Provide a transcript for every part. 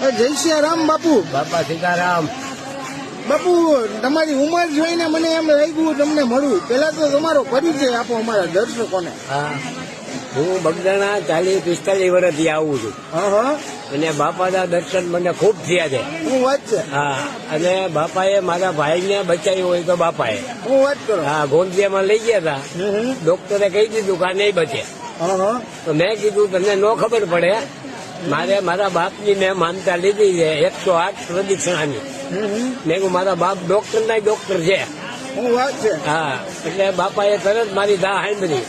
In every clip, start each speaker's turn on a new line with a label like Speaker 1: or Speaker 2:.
Speaker 1: જય રામ બાપુ.
Speaker 2: બાપા સીતારામ.
Speaker 1: બાપુ તમારી ઉંમર જોઈને મને એમ લાગ્યું તમને મળું. પેલા તો તમારો પરિચય આપો અમારા દર્શકોને.
Speaker 2: હા. હું બગદાણા ચાલીસ પિસ્તાલીસ વર્ષથી આવું છું. અને બાપાના દર્શન મને ખૂબ થયા છે.
Speaker 1: હું વાત છે?
Speaker 2: હા. અને બાપાએ મારા ભાઈને બચાવ્યું હોય તો બાપાએ.
Speaker 1: હું વાત કરું?
Speaker 2: હા ગોંદિયામાં લઈ ગયા હતા. ડોક્ટરે કહી દીધું કે નહીં બચે. તો મેં કીધું તમને ન ખબર પડે. મારે મારા બાપની મેં માનતા લીધી છે એકસો આઠ પ્રદિક્ષણાની. મેં કીધું મારા બાપ ડોક્ટર ના ડોક્ટર છે
Speaker 1: હું છે
Speaker 2: હા એટલે બાપાએ તરત મારી દા સાંભળી.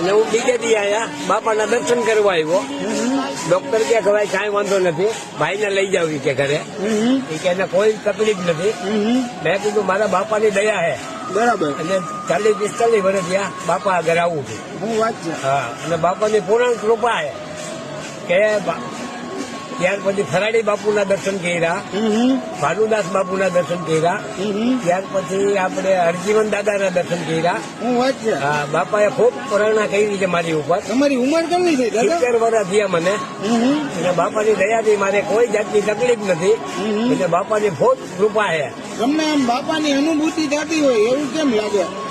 Speaker 2: અને હું બીજે દી આયા બાપાના દર્શન કરવા આવ્યો. ડોક્ટર કે ભાઈ કાંઈ વાંધો નથી ભાઈને લઈ જાવ કે ઘરે. એ કે એને કોઈ તકલીફ નથી. મેં કીધું મારા બાપાની દયા હે
Speaker 1: બરાબર
Speaker 2: અને ચાલીસ પિસ્તાલીસ વર્ષ થયા બાપા આગળ આવું છું
Speaker 1: હું વાત છે
Speaker 2: હા અને બાપાની પૂર્ણ કૃપા હે કે બા- ત્યાર પછી ફરાડી બાપુના દર્શન કર્યા. ભાનુદાસ બાપુના દર્શન કર્યા. ત્યાર પછી આપણે હરજીવન દાદાના દર્શન કર્યા.
Speaker 1: હું
Speaker 2: બાપાએ ખૂબ પ્રેરણા કરી છે મારી ઉપર.
Speaker 1: તમારી ઉંમર કેટલી થઈ
Speaker 2: સિત્તેર વર્ષ થયા મને. અને બાપાની દયાથી મારે કોઈ જાતની તકલીફ નથી. એટલે બાપાની ખૂબ કૃપા છે.
Speaker 1: તમને આમ બાપાની અનુભૂતિ થતી હોય એવું કેમ લાગે?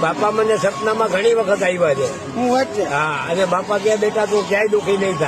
Speaker 2: બાપા- મને સપનામાં ઘણી વખત આવ્યા
Speaker 1: છે.
Speaker 2: હું અને બાપા કે બેટા તું ક્યાંય દુખી નહીં થા.